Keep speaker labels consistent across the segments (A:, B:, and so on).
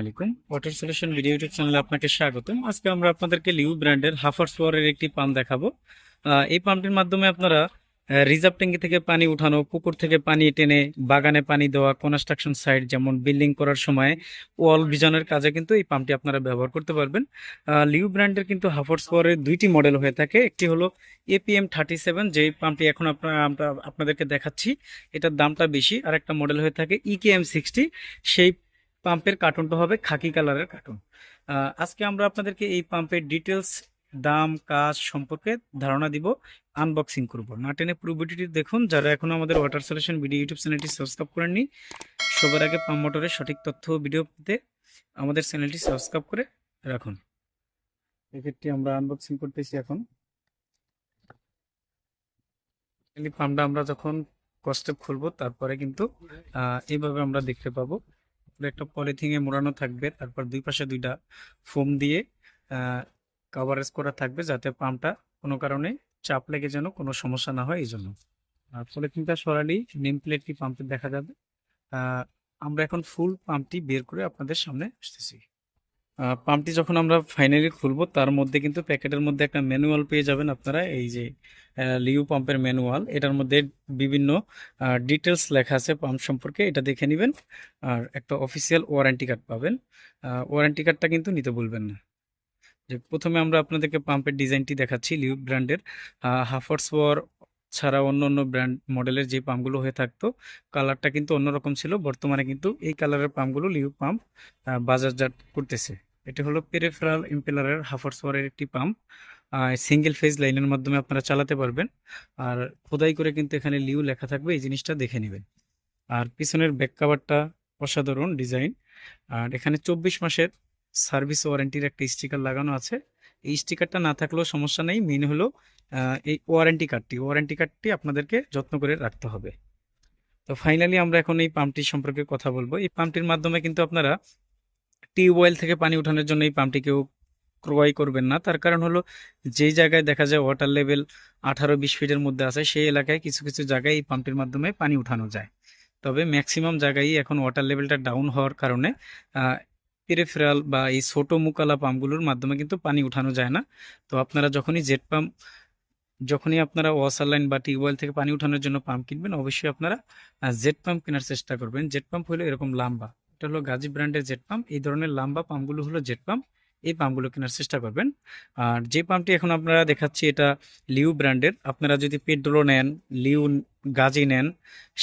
A: আলাইকুম। Water video চ্যানেলে আপনাকে স্বাগতম। আজকে আমরা আপনাদেরকে লিউ ব্র্যান্ডের একটি পাম্প দেখাবো। এই পাম্পটির মাধ্যমে আপনারা রিজার্ভ ট্যাঙ্কি থেকে পানি উঠানো, পুকুর থেকে পানি টেনে, বাগানে পানি দেওয়া কনস্ট্রাকশন সাইট যেমন বিল্ডিং করার সময় ওয়াল ভিজনের কাজে কিন্তু এই পাম্পটি আপনারা ব্যবহার করতে পারবেন। লিউ ব্র্যান্ডের কিন্তু হাফার্স ওয়ারের দুইটি মডেল হয়ে থাকে। একটি হলো এপিএম থার্টি সেভেন যেই পাম্পটি এখন আমরা আপনাদেরকে দেখাচ্ছি। এটার দামটা বেশি। আর একটা মডেল হয়ে থাকে E ইকেএম সিক্সটি সেই পাম্পের কার্টুনটা হবে খাকি কালারের কার্টুন আজকে আমরা আপনাদেরকে এই পাম্পের ডিটেলস দাম, কাজ সম্পর্কে ধারণা দিব আনবক্সিং করব। না টেনে পুরো ভিডিওটি দেখুন, যারা এখনও আমাদের ওয়াটার সলিউশন ভিডিও ইউটিউব চ্যানেলটি সাবস্ক্রাইব করেননি, সবার আগে পাম্প মোটরের সঠিক তথ্য ভিডিও পেতে আমাদের চ্যানেলটি সাবস্ক্রাইব করে রাখুন। এক্ষেত্রে আমরা আনবক্সিং করতেছি এখন। পাম্পটা আমরা যখন কস্টেপ খুলবো, তারপরে কিন্তু এইভাবে আমরা দেখতে পাবো। পুরো একটা পলিথিনে মোড়ানো থাকবে, তারপর দুই পাশে দুইটা ফোম দিয়ে কাভারেজ করা থাকবে যাতে পাম্পটা কোনো কারণে চাপ লেগে যেন কোনো সমস্যা না হয় এই জন্য আর পলিথিনটা সরালেই নেম প্লেটটি পাম্পে দেখা যাবে। আমরা এখন ফুল পাম্পটি বের করে আপনাদের সামনে আসতেছি। পাম্পটি যখন আমরা ফাইনালি খুলবো, তার মধ্যে কিন্তু প্যাকেটের মধ্যে একটা ম্যানুয়াল পেয়ে যাবেন আপনারা, এই যে লিউ পাম্পের ম্যানুয়াল এটার মধ্যে বিভিন্ন ডিটেলস লেখা আছে পাম্প সম্পর্কে, এটা দেখে নেবেন, আর একটা অফিসিয়াল ওয়ারেন্টি কার্ড পাবেন। ওয়ারেন্টি কার্ডটা কিন্তু নিতে ভুলবেন না। যে, প্রথমে আমরা আপনাদেরকে পাম্পের ডিজাইনটি দেখাচ্ছি লিউ ব্র্যান্ডের। হাফার্স ওয়ার ছাড়া অন্য অন্য ব্র্যান্ড মডেলের যে পাম্পগুলো হয়ে থাকতো, কালারটা কিন্তু অন্যরকম ছিল। বর্তমানে কিন্তু এই কালারের পাম্পগুলো লিউ পাম্প বাজারজাত করতেছে। এটা হলো পেরেফেরাল ইম্পেলারের হাফার্স ওয়ারের একটি পাম্প সিঙ্গেল ফেজ লাইনের মাধ্যমে আপনারা চালাতে পারবেন। আর খোদাই করে কিন্তু এখানে লিউ লেখা থাকবে, এই জিনিসটা দেখে নেবেন। আর পিছনের ব্যাক কাভারটা অসাধারণ ডিজাইন আর এখানে চব্বিশ মাসের সার্ভিস ওয়ারেন্টির একটা স্টিকার লাগানো আছে। এই স্টিকারটা না থাকলেও সমস্যা নেই মেন হলো এই ওয়ারেন্টি কার্ডটি ওয়ারেন্টি কার্ডটি আপনাদেরকে যত্ন করে রাখতে হবে। তো ফাইনালি আমরা এখন এই পাম্পটি সম্পর্কে কথা বলব। এই পাম্পটির মাধ্যমে কিন্তু আপনারা টিউবওয়েল থেকে পানি উঠানোর জন্য এই পাম্পটি কেউ ক্রয় করবেন না। তার কারণ হলো, যেই জায়গায় দেখা যায় ওয়াটার লেভেল আঠারো বিশ ফিটের মধ্যে আছে, সেই এলাকায় কিছু কিছু জায়গায় এই পাম্পটির মাধ্যমে পানি উঠানো যায়। তবে ম্যাক্সিমাম জায়গায় এখন ওয়াটার লেভেলটা ডাউন হওয়ার কারণে পেরিফেরাল বা এই ছোটো মুকালা পাম্পগুলোর মাধ্যমে কিন্তু পানি উঠানো যায় না। তো আপনারা যখনই জেট পাম্প যখনই আপনারা ওয়াসার লাইন বা টিউবওয়েল থেকে পানি উঠানোর জন্য পাম্প কিনবেন, অবশ্যই আপনারা জেট পাম্প কেনার চেষ্টা করবেন। জেট পাম্প হলো এরকম লাম্বা। এটা হলো গাজী ব্র্যান্ডের জেট পাম্প। এই ধরনের লাম্বা পাম্পগুলো হলো জেট পাম্প। এই পাম্পগুলো কেনার চেষ্টা করবেন। আর যে পাম্পটি এখন আপনারা দেখাচ্ছি এটা লিউ ব্র্যান্ডের। আপনারা যদি পেট্রোলও নেন, লিউ গাজি নেন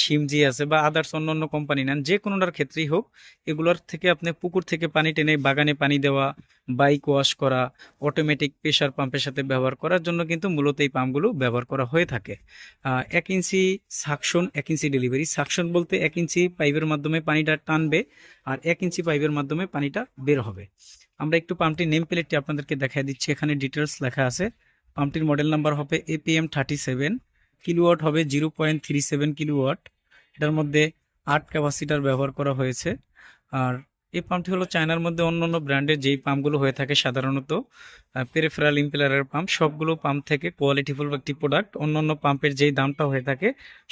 A: সিমজি আছে বা আদার্স অন্য অন্য কোম্পানি নেন, যে কোনোটার ক্ষেত্রেই হোক, এগুলোর থেকে আপনি পুকুর থেকে পানি টেনে বাগানে পানি দেওয়া বাইক ওয়াশ করা অটোমেটিক প্রেশার পাম্পের সাথে ব্যবহার করার জন্য কিন্তু মূলত এই পাম্পগুলো ব্যবহার করা হয়ে থাকে। এক ইঞ্চি সাকশন এক ইঞ্চি ডেলিভারি সাকশন বলতে এক ইঞ্চি পাইপের মাধ্যমে পানিটা টানবে আর এক ইঞ্চি পাইপের মাধ্যমে পানিটা বের হবে। আমরা একটু পাম্পটির নেম প্লেটটি আপনাদেরকে দেখাই দিচ্ছি, এখানে ডিটেলস লেখা আছে। পাম্পটির মডেল নাম্বার হবে এপিএম থার্টি সেভেন কিলোওয়াট হবে zero point three seven kilowatt. এটার মধ্যে আট ক্যাপাসিটার ব্যবহার করা হয়েছে। আর এই পাম্পটি হলো চায়নার মধ্যে অন্য অন্য ব্র্যান্ডের যেই পাম্পগুলো হয়ে থাকে সাধারণত পেরেফেরাল ইম্পেলারের পাম্প সবগুলো পাম্প থেকে কোয়ালিটিফুল একটি প্রোডাক্ট অন্য অন্য পাম্পের যেই দামটা হয়ে থাকে,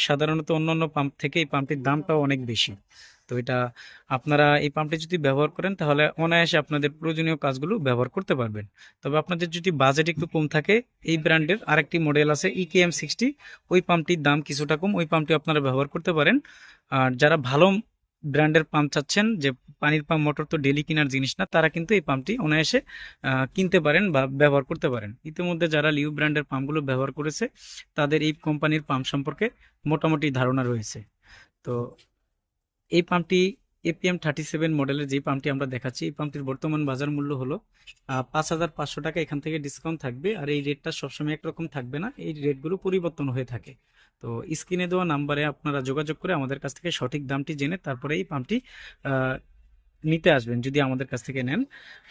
A: সাধারণত অন্য অন্য পাম্প থেকে এই পাম্পটির দামটাও অনেক বেশি। তো এটা আপনারা এই পাম্পটি যদি ব্যবহার করেন, তাহলে অনায়াসে আপনাদের প্রয়োজনীয় কাজগুলো ব্যবহার করতে পারবেন। তবে আপনাদের যদি বাজেট একটু কম থাকে, এই ব্র্যান্ডের আরেকটি মডেল আছে E ইকেএম সিক্সটি ওই পাম্পটির দাম কিছুটা কম, ওই পাম্পটি আপনারা ব্যবহার করতে পারেন। আর যারা ভালো ব্র্যান্ডের পাম্প চাচ্ছেন, যে পানির পাম্প মোটর তো ডেলি কেনার জিনিস না, তারা কিন্তু এই পাম্পটি অনায়াসে কিনতে পারেন বা ব্যবহার করতে পারেন। ইতিমধ্যে যারা লিউ ব্র্যান্ডের পাম্পগুলো ব্যবহার করেছে, তাদের এই কোম্পানির পাম্প সম্পর্কে মোটামুটি ধারণা রয়েছে। তো এই পাম্পটি এপিএম থার্টি সেভেন মডেলের যে পাম্পটি আমরা দেখাচ্ছি, এই পাম্পটির বর্তমান বাজার মূল্য হলো পাঁচ হাজার পাঁচশো টাকা। এখান থেকে ডিসকাউন্ট থাকবে আর এই রেটটা সবসময় একরকম থাকবে না। এই রেটগুলো পরিবর্তন হয়ে থাকে। তো স্ক্রিনে দেওয়া নাম্বারে আপনারা যোগাযোগ করে আমাদের কাছ থেকে সঠিক দামটি জেনে তারপরে এই পাম্পটি নিতে আসবেন যদি আমাদের কাছ থেকে নেন।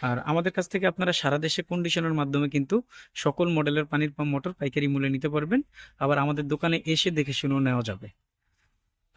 A: আর আমাদের কাছ থেকে আপনারা সারা দেশে কন্ডিশনের মাধ্যমে কিন্তু সকল মডেলের পানির পাম্প মোটর পাইকারি মূল্যে নিতে পারবেন। আবার আমাদের দোকানে এসে দেখে শুনেও নেওয়া যাবে।